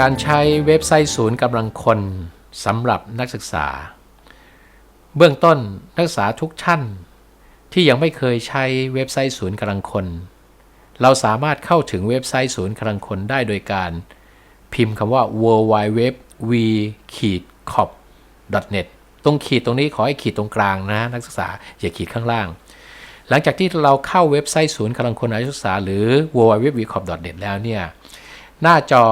การใช้เว็บไซต์ศูนย์กำลังคนสำหรับนักศึกษา เบื้องต้นนักศึกษาทุกท่าน ที่ยังไม่เคยใช้เว็บไซต์ศูนย์กำลังคน เราสามารถเข้าถึงเว็บไซต์ศูนย์กำลังคนได้โดยการ พิมพ์คำว่า w w w v c o p net ตรงขีดตรงนี้ขอให้ขีดตรงกลางนะนักศึกษาอย่าขีดข้างล่าง หลังจากที่เราเข้าเว็บไซต์ศูนย์กำลังคนนักศึกษาหรือ w w w v c o p net แล้วเนี่ยหน้าจอ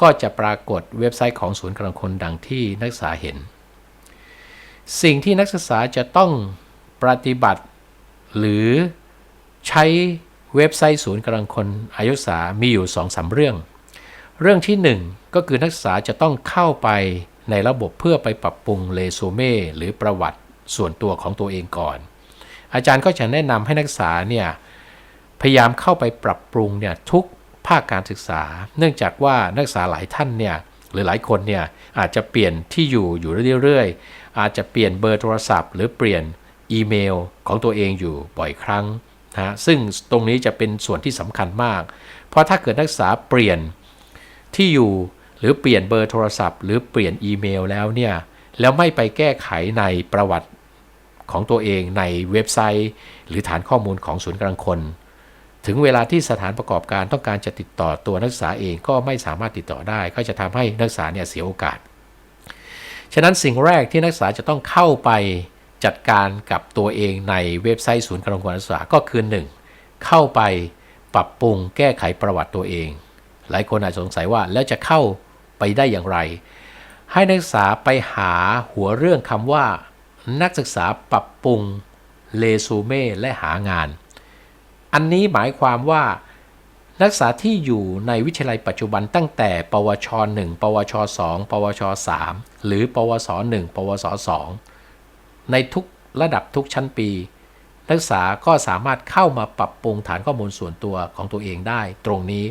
ก็จะปรากฏเว็บไซต์ของศูนย์กำลังคนดังที่นักศึกษาเห็น สิ่งที่นักศึกษาจะต้องปฏิบัติ หรือใช้เว็บไซต์ศูนย์กำลังคนอายุศามีอยู่2อสาเรื่อง เรื่องที่ 1 ก็คือนักศึกษาจะต้องเข้าไปในระบบเพื่อไปปรับปรุงเรซูเม่หรือประวัติส่วนตัวของตัวเองก่อน อาจารย์ก็จะแนะนำให้นักศึกษาเนี่ยพยายามเข้าไปปรับปรุงเนี่ยทุก ภาคการศึกษา เนื่องจากว่านักศึกษาหลายท่านเนี่ยหรือหลายคนเนี่ยอาจจะเปลี่ยนที่อยู่อยู่เรื่อยๆ อาจจะเปลี่ยนเบอร์โทรศัพท์ หรือเปลี่ยนอีเมลของตัวเองอยู่บ่อยครั้งนะซึ่งตรงนี้จะเป็นส่วนที่สำคัญมาก เพราะถ้าเกิดนักศึกษาเปลี่ยนที่อยู่หรือเปลี่ยนเบอร์โทรศัพท์ หรือเปลี่ยนอีเมลแล้วเนี่ยแล้วไม่ไปแก้ไขในประวัติของตัวเองในเว็บไซต์ หรือฐานข้อมูลของศูนย์กลางคน ถึงเวลาที่สถานประกอบการต้องการจะติดต่อตัวนักศึกษาเองก็ไม่สามารถติดต่อได้ ก็จะทำให้นักศึกษาเนี่ยเสียโอกาส ฉะนั้นสิ่งแรกที่นักศึกษาจะต้องเข้าไปจัดการกับตัวเองในเว็บไซต์ศูนย์การศึกษาก็คือ 1. เข้าไปปรับปรุงแก้ไขประวัติตัวเอง หลายคนอาจสงสัยว่าแล้วจะเข้าไปได้อย่างไร ให้นักศึกษาไปหาหัวเรื่องคำว่า นักศึกษาปรับปรุงเรซูเม่และหางาน อันนี้หมายความว่านักศึกษาที่อยู่ในวิทยาลัยปัจจุบันตั้งแต่ ปวช 1 ปวช 2 ปวช 3 หรือ ปวส 1 ปวส 2 ในทุกระดับทุกชั้นปี นักศึกษาก็สามารถเข้ามาปรับปรุงฐานข้อมูลส่วนตัวของตัวเองได้ตรงนี้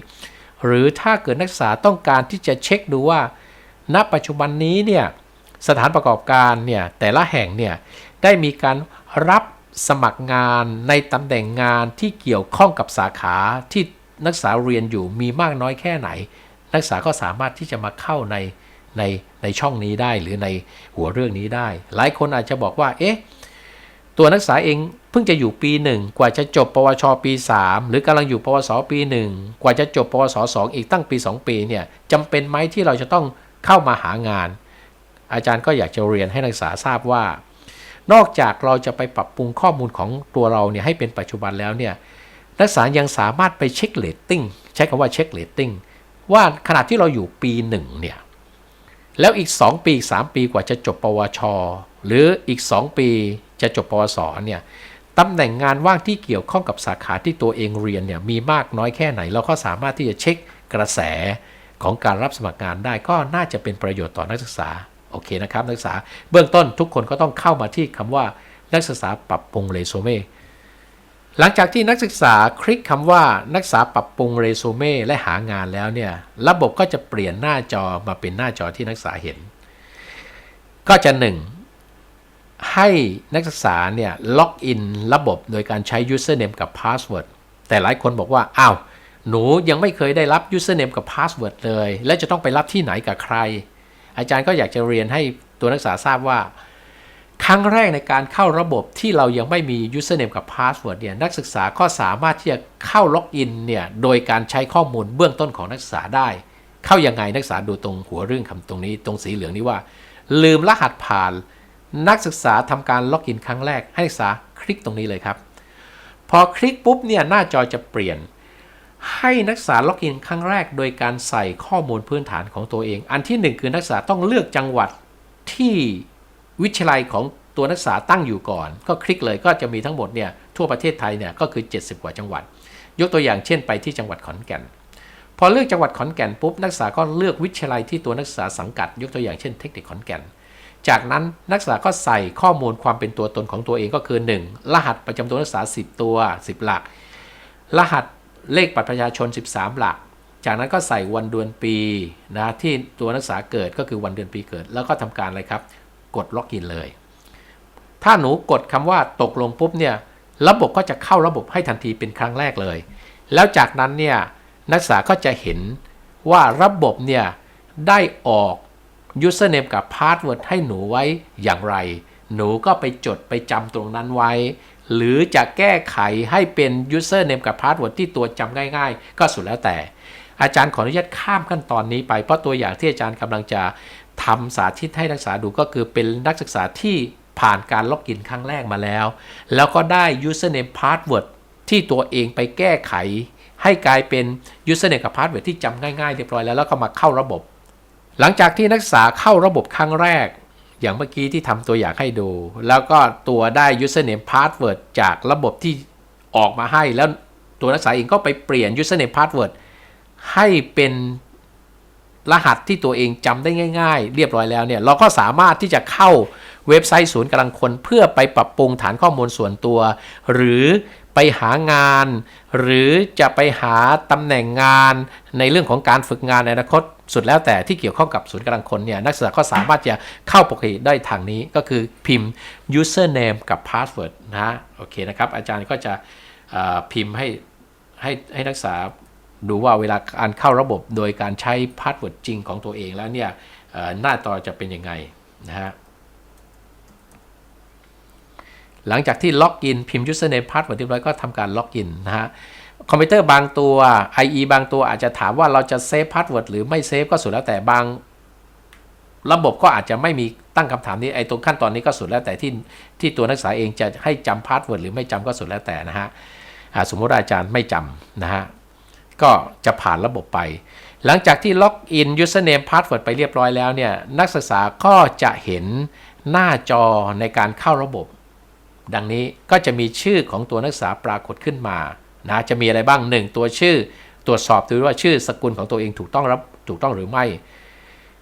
หรือถ้าเกิดนักศึกษาต้องการที่จะเช็คดูว่า ณ ปัจจุบันนี้เนี่ยสถานประกอบการเนี่ยแต่ละแห่งเนี่ยได้มีการรับ สมัครงานในตำแหน่งงานที่เกี่ยวข้องกับสาขาที่นักศึกษาเรียนอยู่มีมากน้อยแค่ไหน นักศึกษาก็สามารถที่จะมาเข้าในในในช่องนี้ได้หรือในหัวเรื่องนี้ได้ หลายคนอาจจะบอกว่าเอ๊ะตัวนักศึกษาเองเพิ่งจะอยู่ปีหนึ่งกว่าจะจบ ปวช ปี 3 หรือกำลังอยู่ปวส ปีหนึ่งกว่าจะจบ ปวส 2 อีกตั้งปี 2 ปีเนี่ยจำเป็นไหมที่เราจะต้องเข้ามาหางาน อาจารย์ก็อยากจะเรียนให้นักศึกษาทราบว่า นอกจากเราจะไปปรับปรุงข้อมูลของตัวเราเนี่ยให้เป็นปัจจุบันแล้วเนี่ยนักศึกษายังสามารถไปเช็คเลตติ้งใช้คำว่าเช็คเลตติ้งว่าขณะที่เราอยู่ปีหนึ่งเนี่ยแล้วอีก 2 ปี 3 ปีกว่าจะจบปวช หรืออีก 2 ปีจะจบปวสเนี่ยตำแหน่งงานว่างที่เกี่ยวข้องกับสาขาที่ตัวเองเรียนเนี่ยมีมากน้อยแค่ไหน เราก็สามารถที่จะเช็คกระแสของการรับสมัครงานได้ก็น่าจะเป็นประโยชน์ต่อนักศึกษา โอเคนะครับนักศึกษาเบื้องต้นทุกคนก็ต้องเข้ามาที่คำว่านักศึกษาปรับปรุงเรซูเม่หลังจากที่นักศึกษาคลิกคำว่านักศึกษาปรับปรุงเรซูเม่และหางานแล้วเนี่ยระบบก็จะเปลี่ยนหน้าจอมาเป็นหน้าจอที่นักศึกษาเห็น ก็จะหนึ่งให้นักศึกษาเนี่ยล็อกอินระบบโดยการใช้ username กับ password แต่หลายคนบอกว่าอ้าวหนูยังไม่เคยได้รับ username กับ password เลย และจะต้องไปรับที่ไหนกับใคร อาจารย์ก็อยากจะเรียนให้ตัวนักศึกษาทราบว่า ครั้งแรกในการเข้าระบบที่เรายังไม่มี username กับ password เนี่ยนักศึกษาก็สามารถที่จะเข้าล็อกอินเนี่ยโดยการใช้ข้อมูลเบื้องต้นของนักศึกษาได้ เข้ายังไงนักศึกษาดูตรงหัวเรื่องคำตรงนี้ ตรงสีเหลืองนี้ว่า ลืมรหัสผ่านนักศึกษาทำการล็อกอินครั้งแรกให้นักศึกษาคลิกตรงนี้เลยครับ พอคลิกปุ๊บเนี่ยหน้าจอจะเปลี่ยน ให้นักศึกษาล็อกอินครั้งแรกโดยการใส่ข้อมูลพื้นฐานของตัวเอง อันที่หนึ่งคือนักศึกษาต้องเลือกจังหวัดที่วิทยาลัยของตัวนักศึกษาตั้งอยู่ก่อน ก็คลิกเลยก็จะมีทั้งหมดเนี่ยทั่วประเทศไทยเนี่ยก็คือ 70 กว่าจังหวัด ยกตัวอย่างเช่นไปที่จังหวัดขอนแก่น พอเลือกจังหวัดขอนแก่นปุ๊บนักศึกษาก็เลือกวิทยาลัยที่ตัวนักศึกษาสังกัด ยกตัวอย่างเช่นเทคนิคขอนแก่น จากนั้นนักศึกษาก็ใส่ข้อมูลความเป็นตัวตนของตัวเองก็คือ 1 รหัสประจำตัวนักศึกษา 10 ตัว 10 หลัก รหัส เลขบัตรประชาชน 13 หลัก จากนั้นก็ใส่วันเดือนปีนะที่ตัวนักศึกษาเกิดก็คือวันเดือนปีเกิด แล้วก็ทำการอะไรครับ กดล็อกอินเลย ถ้าหนูกดคำว่าตกลงปุ๊บเนี่ยระบบก็จะเข้าระบบให้ทันทีเป็นครั้งแรกเลย แล้วจากนั้นเนี่ยนักศึกษาก็จะเห็นว่าระบบเนี่ยได้ออก username กับ password ให้หนูไว้อย่างไร หนูก็ไปจดไปจำตรงนั้นไว้ หรือจะแก้ไขให้เป็น username กับ password ที่ตัวจำง่ายๆ ก็สุดแล้วแต่ อาจารย์ขออนุญาตข้ามขั้นตอนนี้ไป เพราะตัวอย่างที่อาจารย์กำลังจะทำสาธิตให้นักศึกษาดูก็คือเป็นนักศึกษาที่ผ่านการล็อกอินครั้งแรกมาแล้ว แล้วก็ได้ username password ที่ตัวเองไปแก้ไข ให้กลายเป็น username กับ password ที่จำง่ายๆเรียบร้อยแล้วแล้วก็มาเข้าระบบ หลังจากที่นักศึกษาเข้าระบบครั้งแรก อย่างเมื่อกี้ที่ทำตัวอย่างให้ดู แล้วก็ตัวได้ username password จากระบบที่ออกมาให้ แล้วตัวนักศึกษาเองก็ไปเปลี่ยน username password ให้เป็นรหัสที่ตัวเองจำได้ง่าย ๆ เรียบร้อยแล้วเนี่ยเราก็สามารถที่จะเข้าเว็บไซต์ศูนย์กำลังคนเพื่อไปปรับปรุงฐานข้อมูลส่วนตัว หรือ ไปหางาน หรือจะไปหาตำแหน่งงานในเรื่องของการฝึกงานในอนาคต สุดแล้วแต่ที่เกี่ยวข้องกับศูนย์กำลังคนเนี่ยนักศึกษาก็สามารถจะเข้าปกติได้ทางนี้ก็คือพิมพ์ username กับ password นะโอเคนะครับ อาจารย์ก็จะพิมพ์ให้ให้ให้นักศึกษาดูว่าเวลาการเข้าระบบโดยการใช้พาสเวิร์ดจริงของตัวเองแล้วเนี่ยหน้าต่อจะเป็นยังไงนะฮะ หลังจากที่ล็อกอินพิมพ์ username password เรียบร้อยก็ทำการล็อกอินนะฮะคอมพิวเตอร์บางตัว IE บางตัวอาจจะถามว่าเราจะเซฟพาสเวิร์ดหรือไม่เซฟก็สุดแล้วแต่บาง ระบบก็อาจจะไม่มีตั้งคำถามนี้ไอ้ตรงขั้นตอนนี้ก็สุดแล้วแต่ที่ที่ตัวนักศึกษาเองจะให้จำพาสเวิร์ดหรือไม่จำก็สุดแล้วแต่นะฮะสมมติอาจารย์ไม่จำนะฮะก็จะผ่านระบบไป หลังจากที่ล็อกอิน username password ไปเรียบร้อยแล้วเนี่ยนักศึกษาก็จะเห็นหน้าจอในการเข้าระบบ ดังนี้ก็จะมีชื่อของตัวนักศึกษาปรากฏขึ้นมานะจะมีอะไรบ้าง 1 ตัวชื่อ ตรวจสอบดูว่าชื่อสกุลของตัวเองถูกต้องรับถูกต้องหรือไม่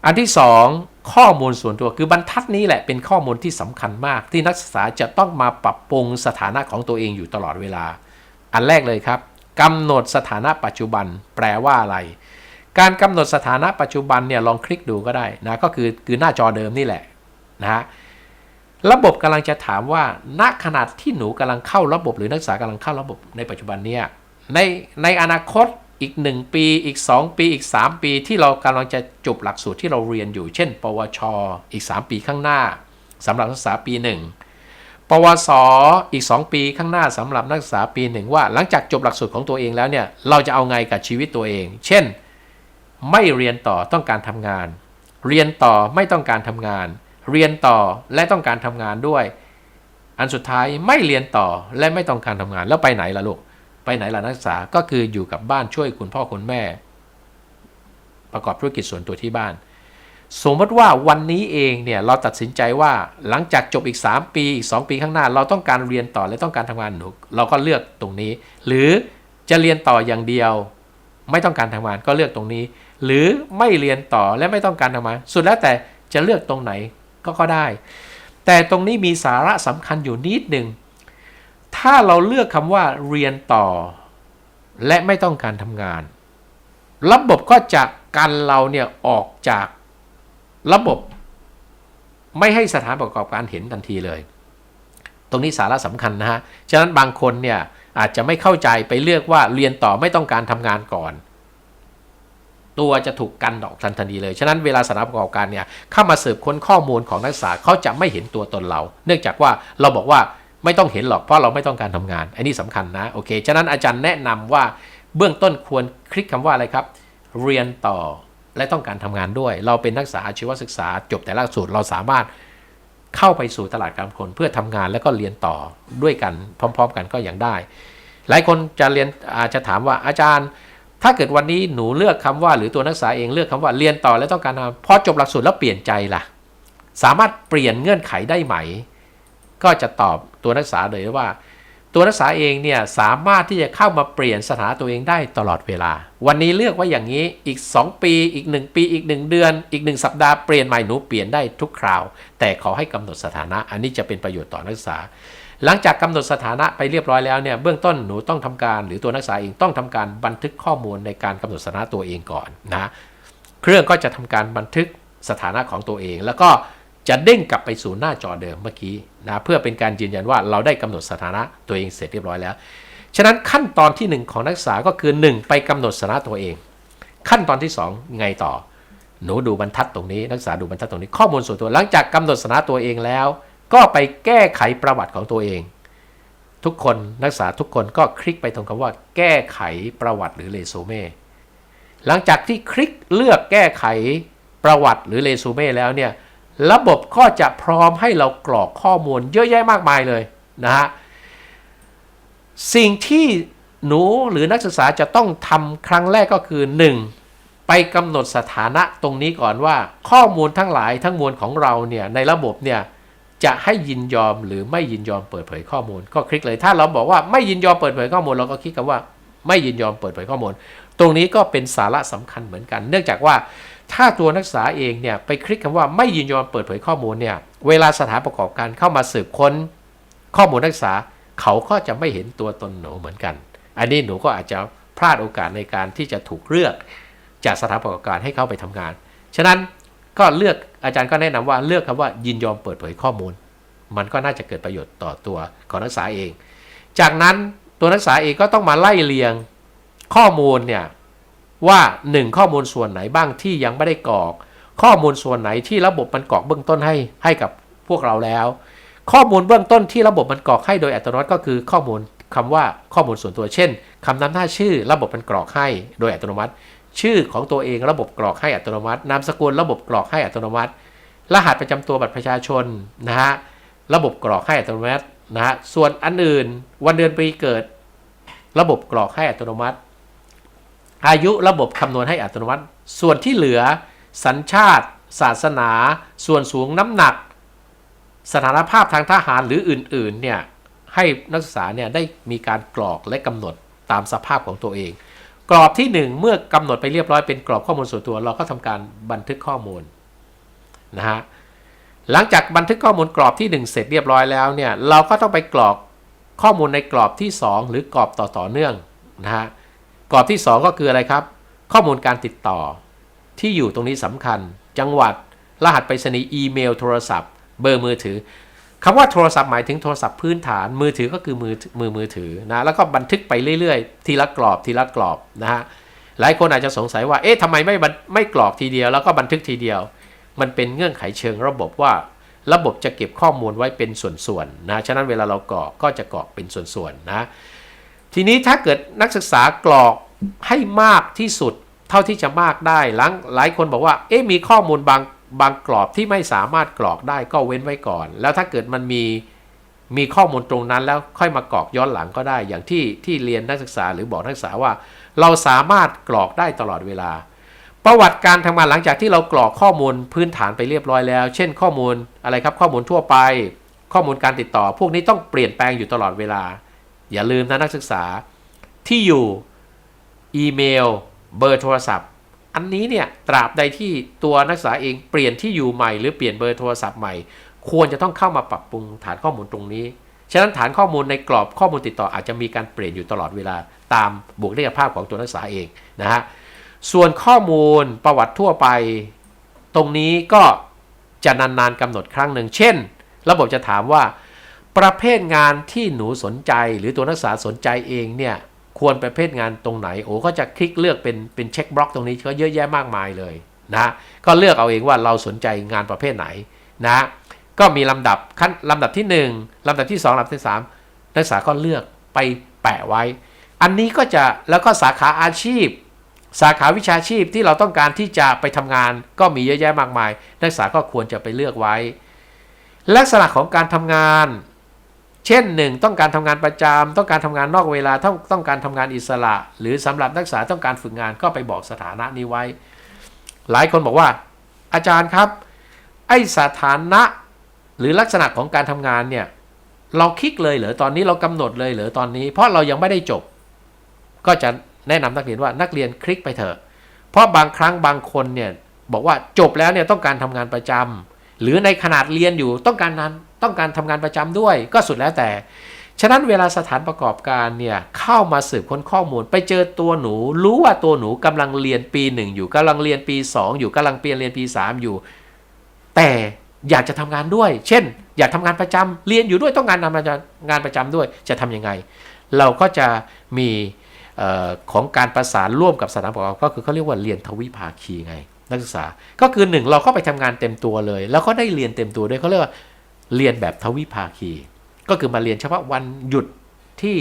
อันที่ 2 ข้อมูลส่วนตัวคือบรรทัดนี้แหละเป็นข้อมูลที่สำคัญมาก ที่นักศึกษาจะต้องมาปรับปรุงสถานะของตัวเองอยู่ตลอดเวลา อันแรกเลยครับกำหนดสถานะปัจจุบันแปลว่าอะไร การกำหนดสถานะปัจจุบันเนี่ยลองคลิกดูก็ได้นะก็คือคือหน้าจอเดิมนี่แหละนะฮะ ระบบกำลังจะถามว่า ณขนาดที่หนูกำลังเข้าระบบ หรือนักศึกษากำลังเข้าระบบในปัจจุบันเนี่ยในในอนาคตอีก 1 ปีอีก 2 ปีอีก 3 ปีที่เรากำลังจะจบหลักสูตรที่เราเรียนอยู่ เช่น ปวช อีก 3 ปีข้างหน้าสำหรับนักศึกษาปี 1 ปวสอีก 2 ปีข้างหน้าสำหรับนักศึกษาปีหนึ่งว่า หลังจากจบหลักสูตรของตัวเองแล้วเนี่ยเราจะเอาไงกับชีวิตตัวเอง เช่น ไม่เรียนต่อต้องการทำงาน เรียนต่อไม่ต้องการทำงาน เรียนต่อและต้องการทำงานด้วย อันสุดท้ายไม่เรียนต่อและไม่ต้องการทำงานแล้วไปไหนล่ะลูกไปไหนล่ะนักศึกษาก็คืออยู่กับบ้านช่วยคุณพ่อคุณแม่ ประกอบธุรกิจส่วนตัวที่บ้าน สมมติว่าวันนี้เองเนี่ยเราตัดสินใจว่าหลังจากจบอีก 3 ปีอีก 2 ปีข้างหน้า เราต้องการเรียนต่อและต้องการทำงานหนูเราก็เลือกตรงนี้ หรือจะเรียนต่ออย่างเดียว ไม่ต้องการทำงานก็เลือกตรงนี้ หรือไม่เรียนต่อและไม่ต้องการทำงาน สุดแล้วแต่จะเลือกตรงไหน ก็ก็ได้ แต่ตรงนี้มีสาระสำคัญอยู่นิดหนึ่ง ถ้าเราเลือกคำว่าเรียนต่อ และไม่ต้องการทำงาน ระบบก็จะกันเราเนี่ยออกจากระบบ ไม่ให้สถานประกอบการเห็นทันทีเลย ตรงนี้สาระสำคัญนะฮะ ฉะนั้นบางคนเนี่ยอาจจะไม่เข้าใจไปเลือกว่าเรียนต่อไม่ต้องการทำงานก่อน ตัวจะถูกกันออกทันทันทีเลย ฉะนั้นเวลาสถานประกอบการเนี่ยเข้ามาสืบค้นข้อมูลของนักศึกษาเขาจะไม่เห็นตัวตนเรา เนื่องจากว่าเราบอกว่าไม่ต้องเห็นหรอกเพราะเราไม่ต้องการทำงาน อันนี้สำคัญนะโอเค ฉะนั้นอาจารย์แนะนำว่าเบื้องต้นควรคลิกคำว่าอะไรครับ เรียนต่อและต้องการทำงานด้วย เราเป็นนักศึกษาอาชีวศึกษา จบแต่ละสูตรเราสามารถเข้าไปสู่ตลาดการคนเพื่อทำงานแล้วก็เรียนต่อด้วยกันพร้อม ๆ กันก็ยังได้ หลายคนจะเรียนอาจจะถามว่าอาจารย์ ถ้าเกิดวันนี้หนูเลือกคำว่า หรือตัวนักศึกษาเองเลือกคำว่าเรียนต่อและต้องการทำพอจบหลักสูตรแล้วเปลี่ยนใจล่ะ สามารถเปลี่ยนเงื่อนไขได้ไหม ก็จะตอบตัวนักศึกษาเลยว่า ตัวนักศึกษาเองเนี่ยสามารถที่จะเข้ามาเปลี่ยนสถานะตัวเองได้ตลอดเวลา วันนี้เลือกว่าอย่างนี้อีก 2 ปี อีก 1 ปี อีก 1 เดือน อีก 1 สัปดาห์เปลี่ยนใหม่หนูเปลี่ยนได้ทุกคราว แต่ขอให้กำหนดสถานะ อันนี้จะเป็นประโยชน์ต่อนักศึกษา หลังจากกำหนดสถานะไปเรียบร้อยแล้วเนี่ยเบื้องต้นหนูต้องทำการหรือตัวนักศึกษาเองต้องทำการบันทึกข้อมูลในการกำหนดสถานะตัวเองก่อนนะเครื่องก็จะทำการบันทึกสถานะของตัวเอง แล้วก็จะเด้งกลับไปสู่หน้าจอเดิมเมื่อกี้นะเพื่อเป็นการยืนยันว่าเราได้กำหนดสถานะตัวเองเสร็จเรียบร้อยแล้ว ฉะนั้นขั้นตอนทีหนึ่1 ของนักศึกษาก็คือ 1 ไปกำหนดสถานะตัวเอง ขั้นตอนที่ 2 ไงต่อ หนูดูบรรทัดตรงนี้นักศึกษาดูบรรทัดตรงนี้ข้อมูลส่วนตัวหลังจากกำหนดสถานะตัวเองแล้ว ก็ไปแก้ไขประวัติของตัวเอง ทุกคนนักศึกษาทุกคนก็คลิกไปตรงคำว่า แก้ไขประวัติหรือเรซูเม่หลังจากที่คลิกเลือกแก้ไขประวัติหรือเรซูเม่แล้วเนี่ยระบบก็จะพร้อมให้เรากรอกข้อมูลเยอะแยะมากมายเลยนะฮะสิ่งที่หนูหรือนักศึกษาจะต้องทำครั้งแรกก็คือ 1. ไปกำหนดสถานะตรงนี้ก่อนว่า ข้อมูลทั้งหลายทั้งมวลของเราเนี่ยในระบบเนี่ย จะให้ยินยอมหรือไม่ยินยอมเปิดเผยข้อมูล ก็คลิกเลย ถ้าเราบอกว่าไม่ยินยอมเปิดเผยข้อมูลเราก็คลิกคำว่าไม่ยินยอมเปิดเผยข้อมูล ตรงนี้ก็เป็นสาระสำคัญเหมือนกัน เนื่องจากว่าถ้าตัวนักศึกษาเองเนี่ยไปคลิกคำว่าไม่ยินยอมเปิดเผยข้อมูลเนี่ยเวลาสถานประกอบการเข้ามาสืบค้นข้อมูลนักศึกษาเขาก็จะไม่เห็นตัวตนหนูเหมือนกัน อันนี้หนูก็อาจจะพลาดโอกาสในการที่จะถูกเลือกจากสถานประกอบการให้เข้าไปทำงาน ฉะนั้น ก็เลือกอาจารย์ก็แนะนำว่าเลือกคำว่ายินยอมเปิดเผยข้อมูล มันก็น่าจะเกิดประโยชน์ต่อตัวของนักศึกษาเอง จากนั้นตัวนักศึกษาเองก็ต้องมาไล่เรียงข้อมูลเนี่ยว่า 1 ข้อมูลส่วนไหนบ้างที่ยังไม่ได้กรอก ข้อมูลส่วนไหนที่ระบบมันกรอกเบื้องต้นให้ให้กับพวกเราแล้ว ข้อมูลเบื้องต้นที่ระบบมันกรอกให้โดยอัตโนมัติก็คือข้อมูลคำว่าข้อมูลส่วนตัวเช่นคำนำหน้าชื่อระบบมันกรอกให้โดยอัตโนมัติ ชื่อของตัวเองระบบกรอกให้อัตโนมัติ นามสกุลระบบกรอกให้อัตโนมัติ รหัสประจำตัวบัตรประชาชนนะฮะระบบกรอกให้อัตโนมัตินะฮะส่วนอันอื่นวันเดือนปีเกิด ระบบกรอกให้อัตโนมัติ อายุระบบคำนวณให้อัตโนมัติ ส่วนที่เหลือ สัญชาติ ศาสนา ส่วนสูงน้ำหนัก สถานภาพทางทหารหรืออื่นๆเนี่ยให้นักศึกษาเนี่ยได้มีการกรอกและกำหนดตามสภาพของตัวเอง กรอบที่ 1 เมื่อกำหนดไปเรียบร้อยเป็นกรอบข้อมูลส่วนตัว เราก็ทำการบันทึกข้อมูลนะฮะหลังจากบันทึกข้อมูลกรอบที่ 1 เสร็จเรียบร้อยแล้วเนี่ยเราก็ต้องไปกรอกข้อมูลในกรอบที่ 2 หรือกรอบต่อต่อเนื่องนะฮะกรอบที่ 2 ก็คืออะไรครับ ข้อมูลการติดต่อที่อยู่ตรงนี้สำคัญ จังหวัดรหัสไปรษณีย์อีเมล โทรศัพท์ เบอร์มือถือ คำว่าโทรศัพท์หมายถึงโทรศัพท์พื้นฐานมือถือก็คือมือมือมือถือนะแล้วก็บันทึกไปเรื่อยๆ ทีละกรอบทีละกรอบนะฮะหลายคนอาจจะสงสัยว่าเอ๊ะทำไมไม่ไม่กรอกทีเดียว แล้วก็บันทึกทีเดียว มันเป็นเงื่อนไขเชิงระบบว่า ระบบจะเก็บข้อมูลไว้เป็นส่วนๆนะฉะนั้นเวลาเรากรอกก็จะกรอกเป็นส่วนๆนะทีนี้ถ้าเกิดนักศึกษากรอกให้มากที่สุด เท่าที่จะมากได้หลังหลายคนบอกว่าเอ๊ะมีข้อมูลบาง บางกรอบที่ไม่สามารถกรอกได้ก็เว้นไว้ก่อน แล้วถ้าเกิดมันมีมีข้อมูลตรงนั้นแล้วค่อยมากรอกย้อนหลังก็ได้ อย่างที่ที่เรียนนักศึกษาหรือบอกนักศึกษาว่า เราสามารถกรอกได้ตลอดเวลา ประวัติการทำงานหลังจากที่เรากรอกข้อมูลพื้นฐานไปเรียบร้อยแล้ว เช่น ข้อมูลอะไรครับข้อมูลทั่วไป ข้อมูลการติดต่อ พวกนี้ต้องเปลี่ยนแปลงอยู่ตลอดเวลา อย่าลืมนะนักศึกษาที่อยู่อีเมล เบอร์โทรศัพท์ อันนี้เนี่ยตราบใดที่ตัวนักศึกษาเองเปลี่ยนที่อยู่ใหม่หรือเปลี่ยนเบอร์โทรศัพท์ใหม่ ควรจะต้องเข้ามาปรับปรุงฐานข้อมูลตรงนี้ ฉะนั้นฐานข้อมูลในกรอบข้อมูลติดต่ออาจจะมีการเปลี่ยนอยู่ตลอดเวลา ตามบุคลิกภาพของตัวนักศึกษาเองนะฮะส่วนข้อมูลประวัติทั่วไป ตรงนี้ก็จะนานๆกำหนดครั้งหนึ่ง เช่น ระบบจะถามว่า ประเภทงานที่หนูสนใจ หรือตัวนักศึกษาสนใจเองเนี่ย ควรประเภทงานตรงไหนโอ้ก็จะคลิกเลือกเป็นเป็นเช็คบล็อกตรงนี้ก็เยอะแยะมากมายเลยนะก็เลือกเอาเองว่าเราสนใจงานประเภทไหนนะก็มีลำดับขั้นลำดับที่ 1 ลำดับที่ 2ลำดับที่ 3 นักศึกษาก็เลือกไปแปะไว้ อันนี้ก็จะแล้วก็สาขาอาชีพ สาขาวิชาชีพที่เราต้องการที่จะไปทำงาน ก็มีเยอะแยะมากมาย นักศึกษาก็ควรจะไปเลือกไว้ ลักษณะของการทำงาน เช่นหนึ่งต้องการทำงานประจำต้องการทำงานนอกเวลาต้องต้องการทำงานอิสระ หรือสำหรับนักศึกษาต้องการฝึกงานก็ไปบอกสถานะนี้ไว้ หลายคนบอกว่า อาจารย์ครับ ไอสถานะหรือลักษณะของการทำงานเนี่ยเราคลิกเลยเหรอตอนนี้เรากำหนดเลยเหรอตอนนี้ เพราะเรายังไม่ได้จบ ก็จะแนะนำนักเรียนว่านักเรียนคลิกไปเถอะ เพราะบางครั้งบางคนเนี่ยบอกว่าจบแล้วเนี่ยต้องการทำงานประจำหรือในขนาดเรียนอยู่ต้องการนั้น ต้องการทำงานประจำด้วยก็สุดแล้วแต่ ฉะนั้นเวลาสถานประกอบการเนี่ยเข้ามาสืบค้นข้อมูล ไปเจอตัวหนู รู้ว่าตัวหนูกำลังเรียนปีหนึ่งอยู่กำลังเรียนปี 2 อยู่กำลังเปลี่ยนเรียนปี 3 อยู่ แต่อยากจะทำงานด้วย เช่น อยากทำงานประจำเรียนอยู่ด้วยต้องการทำงานประจำด้วยจะทำยังไง เราก็จะมีของการประสานร่วมกับสถานประกอบก็คือเขาเรียกว่าเรียนทวิภาคีไงนักศึกษา ก็คือหนึ่งเราก็ไปทำงานเต็มตัวเลย แล้วก็ได้เรียนเต็มตัวด้วยเขาเรียกว่า เรียนแบบทวิภาคี ก็คือมาเรียนเฉพาะวันหยุดที่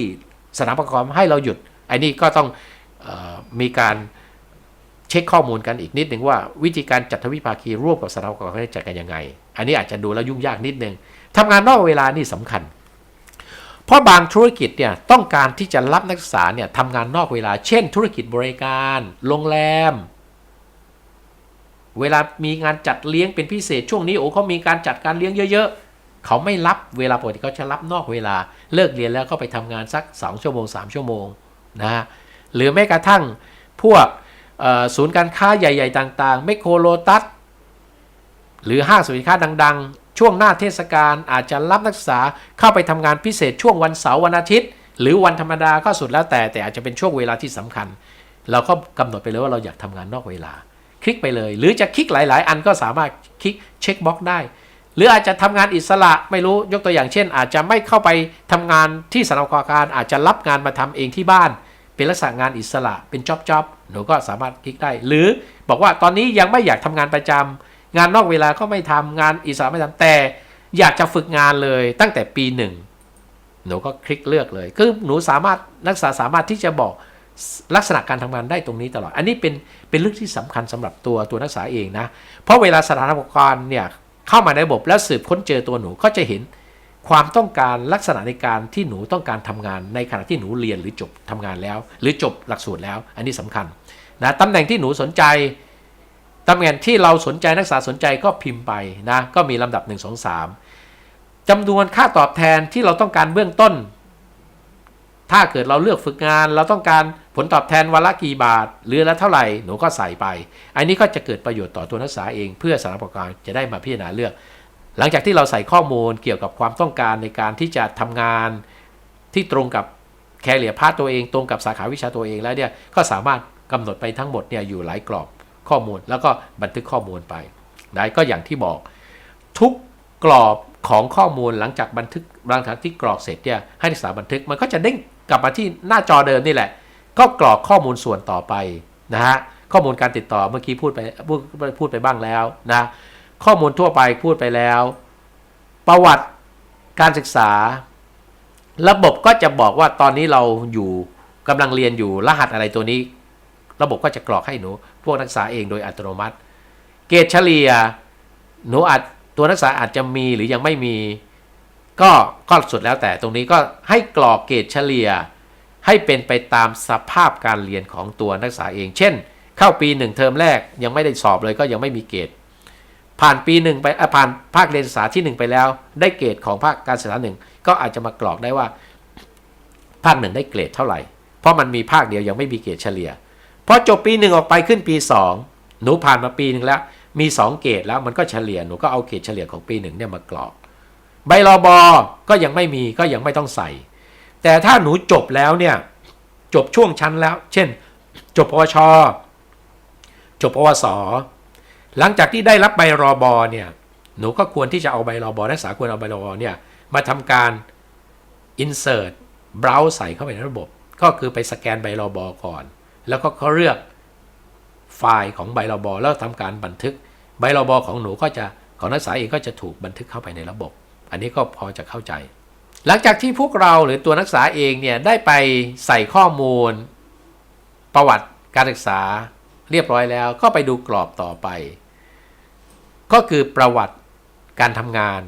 สถานประกอบให้เราหยุดไอ้นี่ก็ต้องออมีการเช็คข้อมูลกันอีกนิดหนึ่งว่าวิธีการจัดทวิภาคีร่วมกับสถานประกอบเขาจะจัดกันยังไง อันนี้อาจจะดูแล้วยุ่งยากนิดนึงทำงานนอกเวลานี่สำคัญ เพราะบางธุรกิจเนี่ยต้องการที่จะรับนักศึกษาเนี่ยทำงานนอกเวลา เช่น ธุรกิจบริการ โรงแรม เวลามีงานจัดเลี้ยงเป็นพิเศษช่วงนี้โอ้เขามีการจัดการเลี้ยงเยอะๆ เขาไม่รับเวลาปกติเขาจะรับนอกเวลาเลิกเรียนแล้วก็ไปทำงานสัก 2 ชั่วโมง 3 ชั่วโมงนะฮะหรือแม้กระทั่งพวกศูนย์การค้าใหญ่ ๆ ต่างๆไมโครโลตัสหรือห้างสินค้าดัง ๆ ช่วงหน้าเทศกาลอาจจะรับนักศึกษาเข้าไปทำงานพิเศษช่วงวันเสาร์วันอาทิตย์ หรือวันธรรมดาก็สุดแล้วแต่แต่อาจจะเป็นช่วงเวลาที่สำคัญ เราก็กำหนดไปเลยว่าเราอยากทำงานนอกเวลา คลิกไปเลย หรือจะคลิกหลาย ๆ อันก็สามารถคลิกเช็คบล็อกได้ หรืออาจจะทำงานอิสระไม่รู้ยกตัวอย่างเช่น อาจจะไม่เข้าไปทำงานที่สถานประกอบการอาจจะรับงานมาทำเองที่บ้าน เป็นลักษณะงานอิสระเป็นจ็อบจ็อบหนูก็สามารถคลิกได้ หรือบอกว่าตอนนี้ยังไม่อยากทำงานประจำงานนอกเวลาก็ไม่ทำงานอิสระไม่ทำแต่ อยากจะฝึกงานเลยตั้งแต่ปีหนึ่งหนูก็คลิกเลือกเลย คือหนูสามารถนักศึกษาสามารถที่จะบอกลักษณะการทำงานได้ตรงนี้ตลอด อันนี้เป็นเป็นเรื่องที่สำคัญสำหรับตัวตัวนักศึกษาเองนะ เพราะเวลาสถานประกอบการเนี่ย เข้ามาในระบบแล้วสืบค้นเจอตัวหนูก็จะเห็นความต้องการลักษณะในการที่หนูต้องการทำงาน ในขณะที่หนูเรียนหรือจบทำงานแล้ว หรือจบหลักสูตรแล้ว อันนี้สำคัญนะตำแหน่งที่หนูสนใจตำแหน่งที่เราสนใจนักศึกษาสนใจก็พิมพ์ไปนะก็มีลำดับ 1 2 3จำนวนค่าตอบแทนที่เราต้องการเบื้องต้น ถ้าเกิดเราเลือกฝึกงาน เราต้องการผลตอบแทนวันละกี่บาท หรือละเท่าไหร่หนูก็ใส่ไป อันนี้ก็จะเกิดประโยชน์ต่อตัวนักศึกษาเอง เพื่อสถานประกอบการจะได้มาพิจารณาเลือก หลังจากที่เราใส่ข้อมูลเกี่ยวกับความต้องการในการที่จะทำงานที่ตรงกับแคเรียพาร์ตัวเอง ตรงกับสาขาวิชาตัวเองแล้วเนี่ยก็สามารถกำหนดไปทั้งหมดเนี่ยอยู่หลายกรอบข้อมูล แล้วก็บันทึกข้อมูลไปได้ก็อย่างที่บอก ทุกกรอบของข้อมูลหลังจากบันทึกหลังจากที่กรอกเสร็จเนี่ยให้นักศึกษาบันทึกมันก็จะเด้ง กลับมาที่หน้าจอเดิมนี่แหละ ก็กรอกข้อมูลส่วนต่อไปนะฮะข้อมูลการติดต่อเมื่อกี้พูดไปพูดพูดไปบ้างแล้วนะข้อมูลทั่วไปพูดไปแล้ว ประวัติการศึกษา ระบบก็จะบอกว่าตอนนี้เราอยู่กำลังเรียนอยู่รหัสอะไรตัวนี้ ระบบก็จะกรอกให้หนู พวกนักศึกษาเองโดยอัตโนมัติ เกรดเฉลี่ยหนูอาจตัวนักศึกษาอาจจะมีหรือยังไม่มี ก็ก็สุดแล้วแต่ตรงนี้ก็ให้กรอกเกรดเฉลี่ย ให้เป็นไปตามสภาพการเรียนของตัวนักศึกษาเอง เช่น เข้าปีหนึ่งเทอมแรกยังไม่ได้สอบเลยก็ยังไม่มีเกรดผ่านปีหนึ่งไปผ่านภาคเรียนศึกษาที่หนึ่งไปแล้ว ได้เกรดของภาคการศึกษาหนึ่งก็อาจจะมากรอกได้ว่า ภาคหนึ่งได้เกรดเท่าไหร่ เพราะมันมีภาคเดียวยังไม่มีเกรดเฉลี่ยพอจบปีหนึ่งออกไปขึ้นปีสองหนูผ่านมาปีหนึ่งแล้ว มีสองเกรดแล้วมันก็เฉลี่ยหนูก็เอาเกรดเฉลี่ยของปีหนึ่งเนี่ยมากรอก ใบรอบอก็ยังไม่มีก็ยังไม่ต้องใส่ แต่ถ้าหนูจบแล้วเนี่ย จบช่วงชั้นแล้ว เช่น จบปวช จบปวส หลังจากที่ได้รับใบรอบอเนี่ย หนูก็ควรที่จะเอาใบรอบอนักศึกษาควรเอาใบรอบอเนี่ย มาทำการ insert browse ใส่เข้าไปในระบบ ก็คือไปสแกนใบรอบอก่อน แล้วก็เขาเลือกไฟล์ของใบรอบอแล้วทำการบันทึก ใบรอบอของหนูก็จะของนักศึกษาเองก็จะถูกบันทึกเข้าไปในระบบ อันนี้ก็พอจะเข้าใจ หลังจากที่พวกเราหรือตัวนักศึกษาเองเนี่ยได้ไปใส่ข้อมูล ประวัติการศึกษาเรียบร้อยแล้ว ก็ไปดูกรอบต่อไป ก็คือประวัติการทำงาน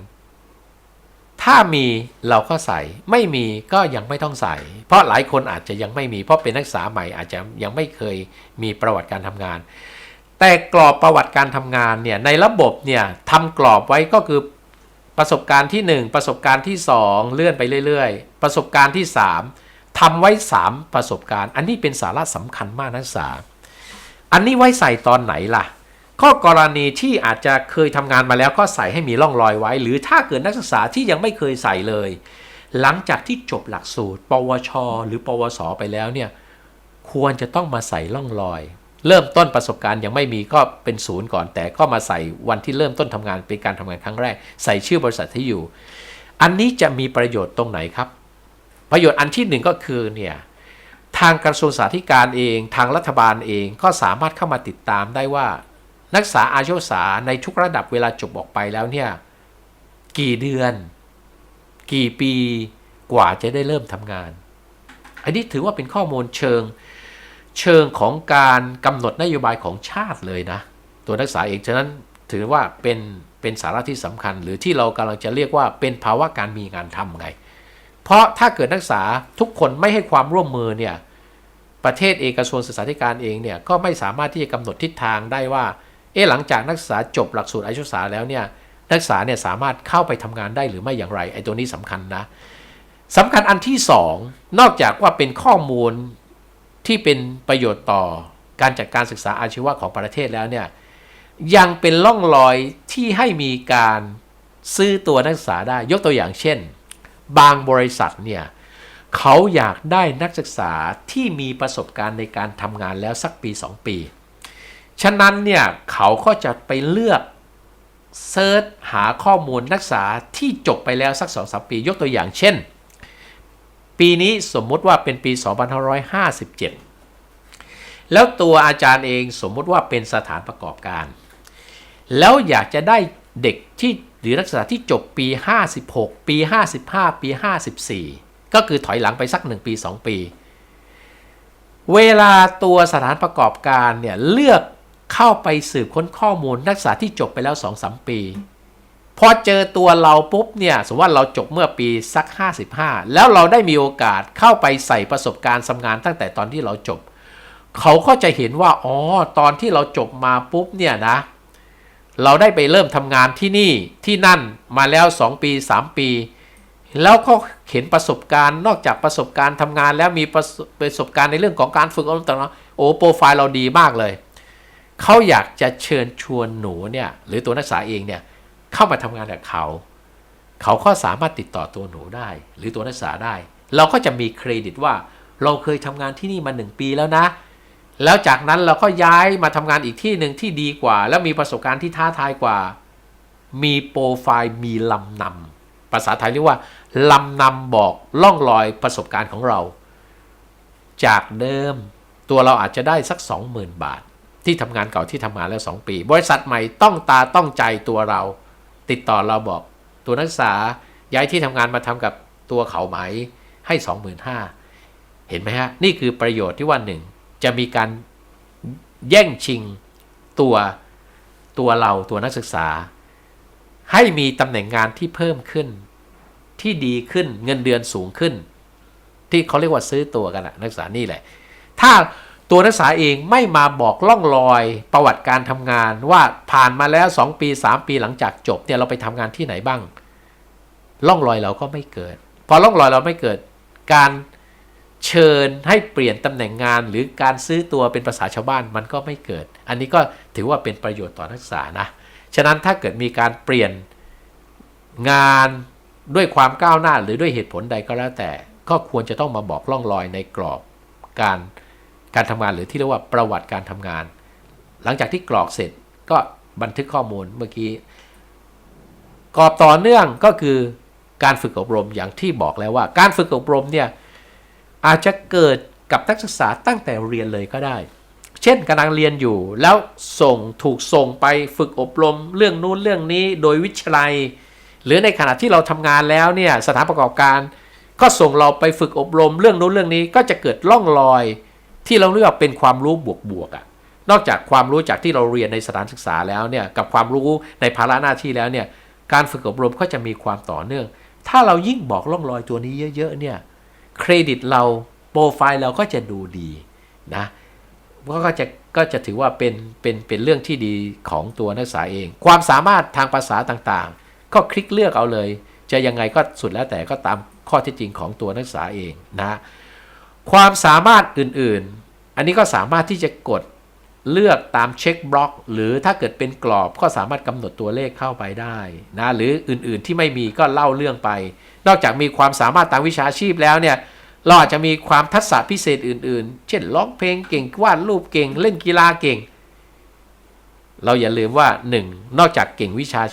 ถ้ามีเราก็ใส่ไม่มีก็ยังไม่ต้องใส่ เพราะหลายคนอาจจะยังไม่มีเพราะเป็นนักศึกษาใหม่อาจจะยังไม่เคยมีประวัติการทำงานแต่กรอบประวัติการทำงานเนี่ยในระบบเนี่ยทำกรอบไว้ก็คือ ประสบการณ์ที่ 1 ประสบการณ์ที่ 2 เลื่อนไปเรื่อยๆ ประสบการณ์ที่ 3ทำไว้ 3 ประสบการณ์ อันนี้เป็นสาระสำคัญมากนักศึกษา อันนี้ไว้ใส่ตอนไหนล่ะ ข้อกรณีที่อาจจะเคยทำงานมาแล้วก็ใส่ให้มีร่องรอยไว้ หรือถ้าเกิดนักศึกษาที่ยังไม่เคยใส่เลย หลังจากที่จบหลักสูตร ปวช หรือ ปวส ไปแล้วเนี่ยควรจะต้องมาใส่ร่องรอย เริ่มต้นประสบการณ์ยังไม่มีก็เป็นศูนย์ก่อน แต่ก็มาใส่วันที่เริ่มต้นทำงานเป็นการทำงานครั้งแรก ใส่ชื่อบริษัทที่อยู่ อันนี้จะมีประโยชน์ตรงไหนครับ ประโยชน์อันที่หนึ่งก็คือเนี่ยทางกระทรวงสาธารณสุขเอง ทางรัฐบาลเองก็สามารถเข้ามาติดตามได้ว่า นักศึกษาอาชีวศึกษาในทุกระดับเวลาจบออกไปแล้วเนี่ยกี่เดือน กี่ปีกว่าจะได้เริ่มทำงาน อันนี้ถือว่าเป็นข้อมูลเชิง เชิงของการกำหนดนโยบายของชาติเลยนะ ตัวนักศึกษาเองฉะนั้นถือว่าเป็นเป็นสาระที่สำคัญ หรือที่เรากำลังจะเรียกว่าเป็นภาวะการมีงานทำไง เพราะถ้าเกิดนักศึกษาทุกคนไม่ให้ความร่วมมือเนี่ยประเทศเอกกระทรวงศึกษาธิการเองเนี่ยก็ไม่สามารถที่จะกำหนดทิศทางได้ว่าเอ๊ะหลังจากนักศึกษาจบหลักสูตรอาชีวศึกษาแล้วเนี่ยนักศึกษาเนี่ยสามารถเข้าไปทำงานได้หรือไม่อย่างไรไอ้ตัวนี้สำคัญนะสำคัญอันที่สองนอกจากว่าเป็นข้อมูล ที่เป็นประโยชน์ต่อการจัดการศึกษาอาชีวะของประเทศแล้วเนี่ยยังเป็นล่องรอยที่ให้มีการซื้อตัวนักศึกษาได้ยกตัวอย่างเช่น บางบริษัทเนี่ยเขาอยากได้นักศึกษาที่มีประสบการณ์ในการทำงานแล้วสักปี 2 ปี ฉะนั้นเนี่ยเขาก็จะไปเลือกเซิร์ชหาข้อมูลนักศึกษาที่จบไปแล้วสัก2อสปี ยกตัวอย่างเช่น ปีนี้สมมุติว่าเป็นปี 2557 แล้วตัวอาจารย์เองสมมุติว่าเป็นสถานประกอบการ แล้วอยากจะได้เด็กที่หรือนักศึกษาที่จบปี 56 ปี 55 ปี 54 ก็คือถอยหลังไปสัก 1 ปี 2 ปี เวลาตัวสถานประกอบการเนี่ยเลือกเข้าไปสืบค้นข้อมูลนักศึกษาที่จบไปแล้ว 2-3 ปี พอเจอตัวเราปุ๊บเนี่ย สมมติว่าเราจบเมื่อปีสัก 55 แล้วเราได้มีโอกาสเข้าไปใส่ประสบการณ์ทำงานตั้งแต่ตอนที่เราจบ เขาก็จะเห็นว่า อ๋อ ตอนที่เราจบมาปุ๊บเนี่ยนะ เราได้ไปเริ่มทำงานที่นี่ที่นั่นมาแล้ว 2 ปี 3 ปี แล้วก็เห็นประสบการณ์นอกจากประสบการณ์ทำงานแล้วมีประสประสบการณ์ในเรื่องของการฝึกอบรมต่างๆโอ้โปรไฟล์เราดีมากเลย เขาอยากจะเชิญชวนหนูเนี่ยหรือตัวนักศึกษาเองเนี่ย เข้ามาทำงานกับเขา เขาก็สามารถติดต่อตัวหนูได้ หรือตัวนักศึกษาได้ เราก็จะมีเครดิตว่าเราเคยทำงานที่นี่มาหนึ่งปีแล้วนะ แล้วจากนั้นเราก็ย้ายมาทำงานอีกที่หนึ่งที่ดีกว่า แล้วมีประสบการณ์ที่ท้าทายกว่า มีโปรไฟล์มีลำนำภาษาไทยเรียกว่าลำนำบอกล่องรอยประสบการณ์ของเรา จากเดิมตัวเราอาจจะได้สัก 20,000 บาท ที่ทำงานเก่าที่ทำงานแล้ว 2 ปี บริษัทใหม่ต้องตาต้องใจตัวเรา ติดต่อเราบอกตัวนักศึกษาย้ายที่ทำงานมาทำกับตัวเขาไหมให้ 25,000 เห็นไหมฮะ นี่คือประโยชน์ที่ว่าหนึ่งจะมีการแย่งชิงตัวตัวเราตัวนักศึกษา ให้มีตำแหน่งงานที่เพิ่มขึ้น ที่ดีขึ้นเงินเดือนสูงขึ้น ที่เขาเรียกว่าซื้อตัวกันอะนักศึกษานี่แหละ ถ้า ตัวนักศึกษาเองไม่มาบอกล่องรอยประวัติการทำงาน ว่าผ่านมาแล้ว 2 ปี 3 ปีหลังจากจบเนี่ยเราไปทำงานที่ไหนบ้างล่องรอยเราก็ไม่เกิด พอล่องรอยเราไม่เกิดการเชิญให้เปลี่ยนตำแหน่งงานหรือการซื้อตัวเป็นภาษาชาวบ้านมันก็ไม่เกิด อันนี้ก็ถือว่าเป็นประโยชน์ต่อนักศึกษานะ ฉะนั้นถ้าเกิดมีการเปลี่ยนงานด้วยความก้าวหน้าหรือด้วยเหตุผลใดก็แล้วแต่ ก็ควรจะต้องมาบอกล่องรอยในกรอบการ การทำงานหรือที่เรียกว่าประวัติการทำงาน หลังจากที่กรอกเสร็จก็บันทึกข้อมูลเมื่อกี้กรอบต่อเนื่องก็คือการฝึกอบรมอย่างที่บอกแล้วว่า การฝึกอบรมเนี่ยอาจจะเกิดกับนักศึกษาตั้งแต่เรียนเลยก็ได้ เช่นกำลังเรียนอยู่แล้วส่งถูกส่งไปฝึกอบรมเรื่องนู้นเรื่องนี้โดยวิทยาลัย หรือในขณะที่เราทำงานแล้วเนี่ยสถานประกอบการ ก็ส่งเราไปฝึกอบรมเรื่องนู้นเรื่องนี้ก็จะเกิดล่องรอย ที่เราเรียกว่าเป็นความรู้บวกๆอะ่ะนอกจากความรู้จากที่เราเรียนในสถานศึกษาแล้วเนี่ยกับความรู้ในภาระหน้าที่แล้วเนี่ยการฝึกอบรมก็จะมีความต่อเนื่อง ถ้าเรายิ่งบอกล่องรอยตัวนี้เยอะๆเนี่ยเครดิตเราโปรไฟล์เราก็จะดูดีนะก็จะก็จะถือว่าเป็นเป็นเป็นเรื่องที่ดีของตัวนักศึกษาเอง ความสามารถทางภาษาต่างๆ ก็คลิกเลือกเอาเลย จะยังไงก็สุดแล้วแต่ก็ตามข้อท็จจริงของตัวนักศึกษาเองนะ ความสามารถอื่นๆ อันนี้ก็สามารถที่จะกดเลือกตามเช็คบล็อก หรือถ้าเกิดเป็นกรอบก็สามารถกำหนดตัวเลขเข้าไปได้นะหรืออื่นๆที่ไม่มีก็เล่าเรื่องไป นอกจากมีความสามารถทางวิชาชีพแล้วเนี่ยเราอาจจะมีความทักษะพิเศษอื่นๆ เช่นร้องเพลงเก่งวาดรูปเก่ง เล่นกีฬาเก่ง เราอย่าลืมว่า 1. นอกจากเก่งวิชา